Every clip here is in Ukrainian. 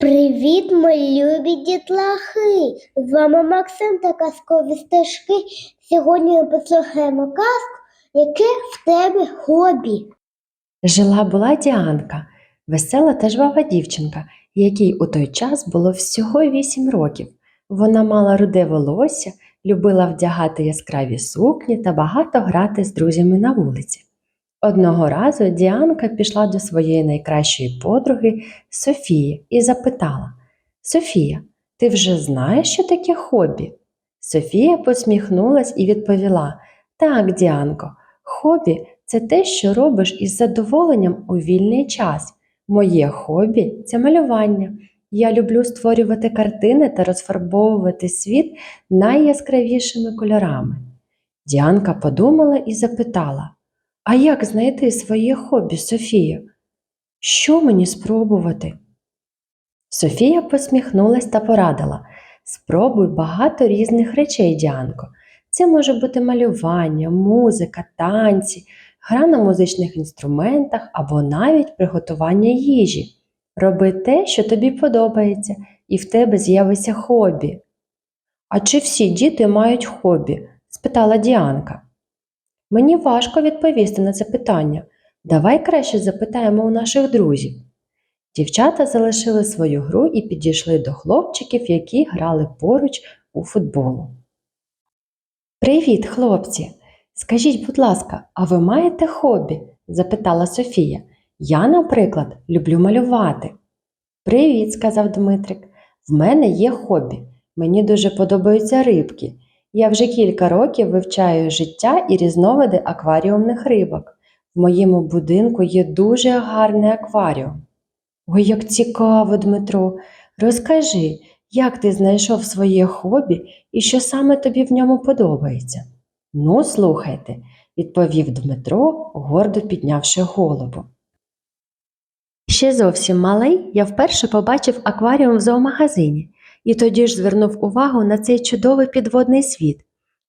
Привіт, мої любі дітлахи! З вами Максим та казкові стежки. Сьогодні ми послухаємо казку, яке в тебе хобі. Жила була Діанка, весела та жвава дівчинка, якій у той час було всього вісім років. Вона мала руде волосся, любила вдягати яскраві сукні та багато грати з друзями на вулиці. Одного разу Діанка пішла до своєї найкращої подруги Софії і запитала: Софія, ти вже знаєш, що таке хобі? Софія посміхнулась і відповіла: Так, Діанко, хобі це те, що робиш із задоволенням у вільний час. Моє хобі це малювання. Я люблю створювати картини та розфарбовувати світ найяскравішими кольорами. Діанка подумала і запитала: А як знайти своє хобі, Софія? Що мені спробувати? Софія посміхнулась та порадила: Спробуй багато різних речей, Діанко. Це може бути малювання, музика, танці, гра на музичних інструментах або навіть приготування їжі. Роби те, що тобі подобається, і в тебе з'явиться хобі. А чи всі діти мають хобі? спитала Діанка. Мені важко відповісти на це питання. Давай краще запитаємо у наших друзів. Дівчата залишили свою гру і підійшли до хлопчиків, які грали поруч у футболу. Привіт, хлопці! Скажіть, будь ласка, а ви маєте хобі? запитала Софія. Я, наприклад, люблю малювати. Привіт, сказав Дмитрик. В мене є хобі. Мені дуже подобаються рибки. Я вже кілька років вивчаю життя і різновиди акваріумних рибок. В моєму будинку є дуже гарний акваріум. Ой, як цікаво, Дмитро. Розкажи, як ти знайшов своє хобі і що саме тобі в ньому подобається? Ну, слухайте, відповів Дмитро, гордо піднявши голову. Ще зовсім малий я вперше побачив акваріум в зоомагазині і тоді ж звернув увагу на цей чудовий підводний світ.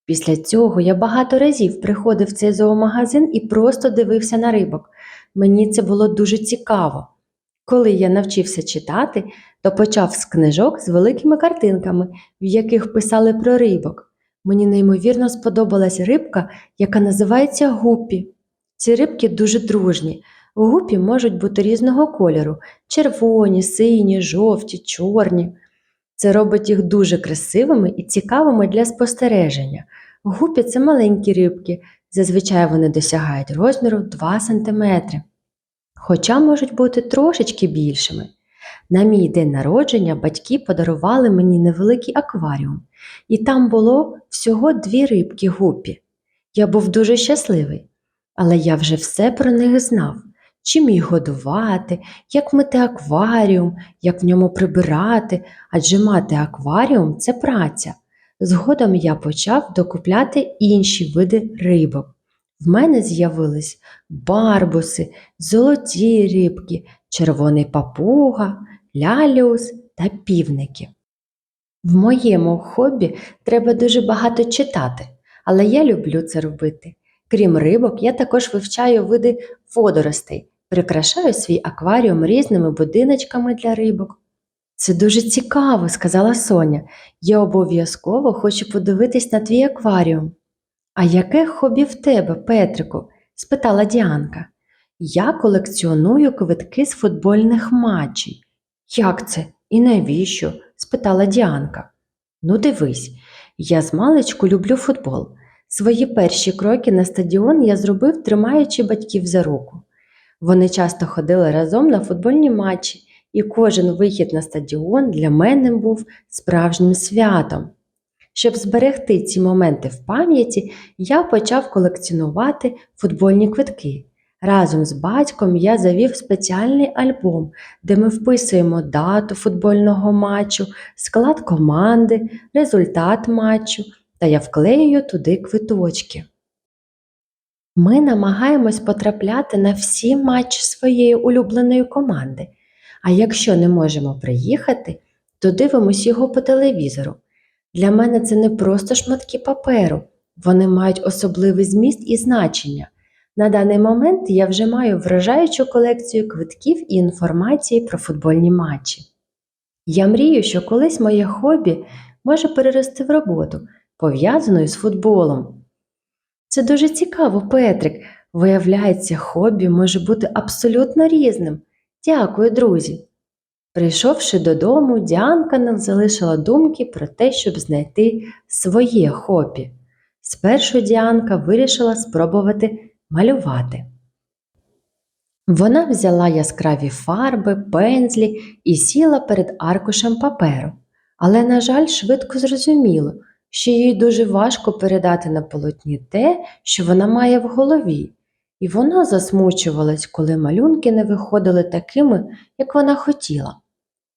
Після цього я багато разів приходив в цей зоомагазин і просто дивився на рибок. Мені це було дуже цікаво. Коли я навчився читати, то почав з книжок з великими картинками, в яких писали про рибок. Мені неймовірно сподобалась рибка, яка називається гуппі. Ці рибки дуже дружні. Гупі можуть бути різного кольору червоні, сині, жовті, чорні. Це робить їх дуже красивими і цікавими для спостереження. Гупі це маленькі рибки, зазвичай вони досягають розміру 2 см, хоча можуть бути трошечки більшими. На мій день народження батьки подарували мені невеликий акваріум, і там було всього дві рибки гупі. Я був дуже щасливий, але я вже все про них знав. Чим їх годувати, як мити акваріум, як в ньому прибирати, адже мати акваріум це праця. Згодом я почав докупляти інші види рибок. В мене з'явились барбуси, золоті рибки, червоний папуга, ляліус та півники. В моєму хобі треба дуже багато читати, але я люблю це робити. Крім рибок, я також вивчаю види водоростей, прикрашаю свій акваріум різними будиночками для рибок. Це дуже цікаво, сказала Соня. Я обов'язково хочу подивитись на твій акваріум. А яке хобі в тебе, Петрику? спитала Діанка. Я колекціоную квитки з футбольних матчів. Як це? І навіщо? спитала Діанка. Ну, дивись, я з маличку люблю футбол. Свої перші кроки на стадіон я зробив, тримаючи батьків за руку. Вони часто ходили разом на футбольні матчі, і кожен вихід на стадіон для мене був справжнім святом. Щоб зберегти ці моменти в пам'яті, я почав колекціонувати футбольні квитки. Разом з батьком я завів спеціальний альбом, де ми вписуємо дату футбольного матчу, склад команди, результат матчу та я вклеюю туди квиточки. Ми намагаємось потрапляти на всі матчі своєї улюбленої команди, а якщо не можемо приїхати, то дивимось його по телевізору. Для мене це не просто шматки паперу, вони мають особливий зміст і значення. На даний момент я вже маю вражаючу колекцію квитків і інформації про футбольні матчі. Я мрію, що колись моє хобі може перерости в роботу, пов'язану із футболом. Це дуже цікаво, Петрик. Виявляється, хобі може бути абсолютно різним. Дякую, друзі. Прийшовши додому, Діанка не залишила думки про те, щоб знайти своє хобі. Спершу Діанка вирішила спробувати малювати. Вона взяла яскраві фарби, пензлі і сіла перед аркушем паперу, але, на жаль, швидко зрозуміла, що їй дуже важко передати на полотні те, що вона має в голові, і вона засмучувалась, коли малюнки не виходили такими, як вона хотіла.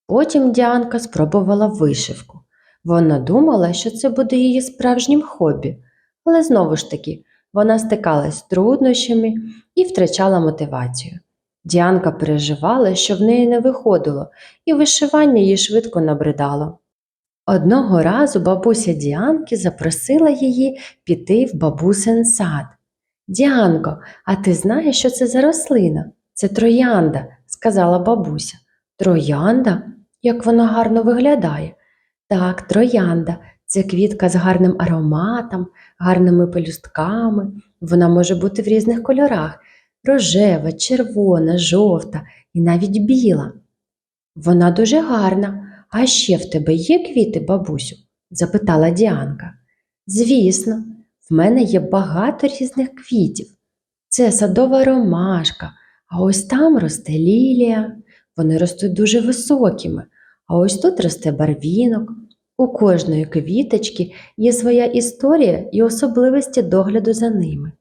Потім Діанка спробувала вишивку. Вона думала, що це буде її справжнім хобі, але знову ж таки вона стикалась з труднощами і втрачала мотивацію. Діанка переживала, що в неї не виходило, і вишивання їй швидко набридало. Одного разу бабуся Діанки запросила її піти в бабусин сад. Діанко, а ти знаєш, що це за рослина? Це троянда, сказала бабуся. Троянда? Як вона гарно виглядає. Так, троянда це квітка з гарним ароматом, гарними пелюстками. Вона може бути в різних кольорах рожева, червона, жовта і навіть біла. Вона дуже гарна. А ще в тебе є квіти, бабусю? запитала Діанка. Звісно, в мене є багато різних квітів. Це садова ромашка, а ось там росте лілія. Вони ростуть дуже високими, а ось тут росте барвінок. У кожної квіточки є своя історія і особливості догляду за ними.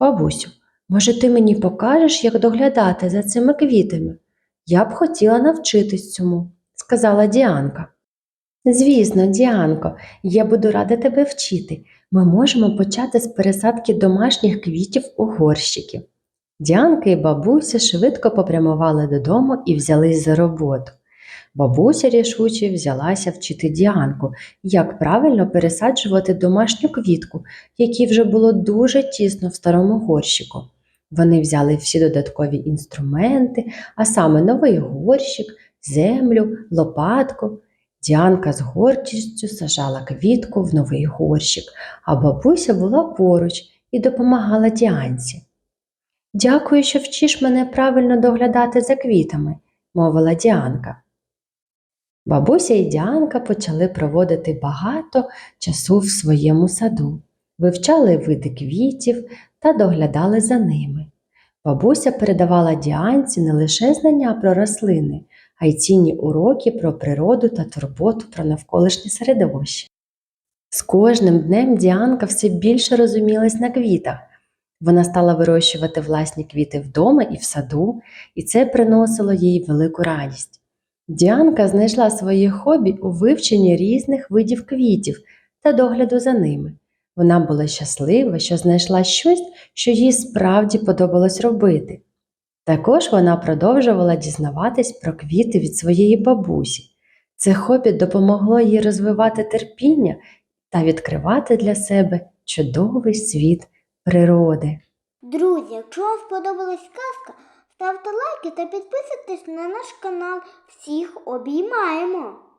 Бабусю, може, ти мені покажеш, як доглядати за цими квітами? Я б хотіла навчитись цьому, сказала Діанка. Звісно, Діанко, я буду рада тебе вчити. Ми можемо почати з пересадки домашніх квітів у горщики. Діанка і бабуся швидко попрямували додому і взялись за роботу. Бабуся рішуче взялася вчити Діанку, як правильно пересаджувати домашню квітку, якій вже було дуже тісно в старому горщику. Вони взяли всі додаткові інструменти, а саме новий горщик, землю, лопатку. Діанка з гордістю сажала квітку в новий горщик, а бабуся була поруч і допомагала Діанці. Дякую, що вчиш мене правильно доглядати за квітами, мовила Діанка. Бабуся і Діанка почали проводити багато часу в своєму саду, вивчали види квітів та доглядали за ними. Бабуся передавала Діанці не лише знання про рослини, а й цінні уроки про природу та турботу про навколишнє середовище. З кожним днем Діанка все більше розумілась на квітах. Вона стала вирощувати власні квіти вдома і в саду, і це приносило їй велику радість. Діанка знайшла своє хобі у вивченні різних видів квітів та догляду за ними. Вона була щаслива, що знайшла щось, що їй справді подобалось робити. Також вона продовжувала дізнаватись про квіти від своєї бабусі. Це хобі допомогло їй розвивати терпіння та відкривати для себе чудовий світ природи. Друзі, якщо вам сподобалась казка, ставте лайки та підписуйтесь на наш канал. Всіх обіймаємо!